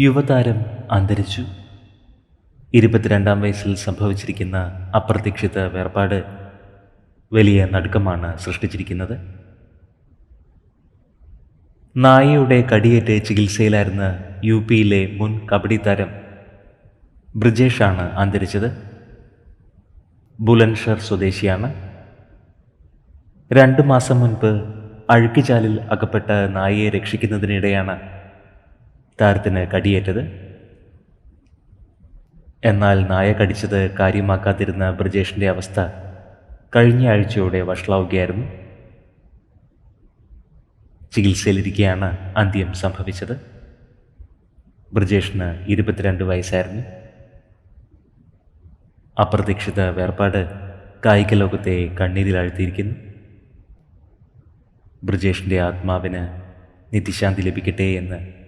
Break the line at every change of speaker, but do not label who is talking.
യുവതാരം അന്തരിച്ചു. ഇരുപത്തിരണ്ടാം വയസ്സിൽ സംഭവിച്ചിരിക്കുന്ന അപ്രതീക്ഷിത വേർപാട് വലിയ നടുക്കമാണ് സൃഷ്ടിച്ചിരിക്കുന്നത്. നായയുടെ കടിയേറ്റ് ചികിത്സയിലായിരുന്ന യു പിയിലെ മുൻ കബഡി താരം ബ്രിജേഷാണ് അന്തരിച്ചത്. ബുലൻഷർ സ്വദേശിയാണ്. രണ്ട് മാസം മുൻപ് അഴുക്കുചാലിൽ അകപ്പെട്ട നായയെ രക്ഷിക്കുന്നതിനിടെയാണ് താരത്തിന് കടിയേറ്റത്. എന്നാൽ നായ കടിച്ചത് കാര്യമാക്കാതിരുന്ന ബ്രജേഷിന്റെ അവസ്ഥ കഴിഞ്ഞ ആഴ്ചയോടെ വഷളാവുകയായിരുന്നു. ചികിത്സയിലിരിക്കെയാണ് അന്ത്യം സംഭവിച്ചത്. ബ്രജേഷിന് ഇരുപത്തിരണ്ട് വയസ്സായിരുന്നു. അപ്രതീക്ഷിത വേർപാട് കായിക ലോകത്തെ കണ്ണീരിലാഴ്ത്തിയിരിക്കുന്നു ബ്രിജേഷിന്റെ ആത്മാവിന് നിത്യശാന്തി ലഭിക്കട്ടെ എന്ന്